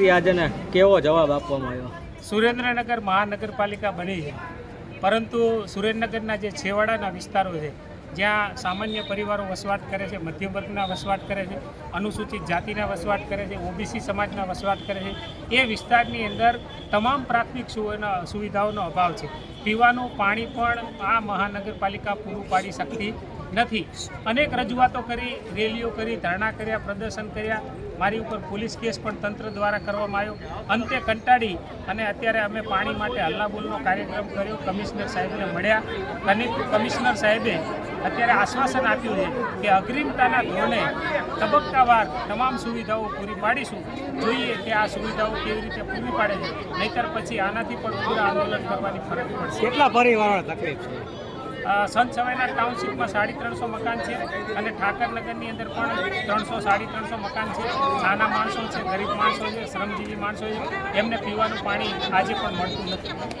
આપી આજે કેવો જવાબ આપવામાં આવ્યો? સુરેન્દ્રનગર મહાનગરપાલિકા બની છે. પરંતુ સુરેન્દ્રનગરના જે છેવાડાના વિસ્તારો છે, જ્યાં સામાન્ય પરિવારો વસવાટ કરે છે, મધ્યમ વર્ગના વસવાટ કરે છે, અનુસૂચિત જાતિના વસવાટ કરે છે, ઓબીસી સમાજના વસવાટ કરે છે, એ વિસ્તારની અંદર તમામ પ્રાથમિક સુવિધા- સુવિધાઓનો અભાવ છે. પીવાનું પાણી પણ આ મહાનગરપાલિકા પૂરું પાડી શકતી નથી. અનેક રજૂઆતો કરી, રેલીઓ કરી, ધરણા કર્યા, પ્રદર્શન કર્યા. મારી ઉપર પોલીસ કેસ પણ તંત્ર દ્વારા કરવામાં આવ્યો. અંતે કંટાળી અને અત્યારે અમે પાણી માટે હલ્લાબોલનો કાર્યક્રમ કર્યો. કમિશનર સાહેબને મળ્યા. અને કમિશનર સાહેબે અત્યારે આશ્વાસન આપ્યું છે કે અગ્રિમતાના ધોરણે તબક્કાવાર તમામ સુવિધાઓ પૂરી પાડીશું. જોઈએ કે આ સુવિધાઓ કેવી રીતે પૂરી પાડે છે. નહીતર પછી આનાથી પણ પૂરા આંદોલન કરવાની ફરજ પડશે. કેટલા પરિવારો તકલીફ છે? સંત સવાઈના ટાઉનશીપમાં સાડી ત્રણસો મકાન છે અને ઠાકરનગરની અંદર પણ ત્રણસો, સાડી ત્રણસો મકાન છે. નાના માણસો છે, ગરીબ માણસો છે, શ્રમજીવી માણસો છે. એમને પીવાનું પાણી આજે પણ મળતું નથી.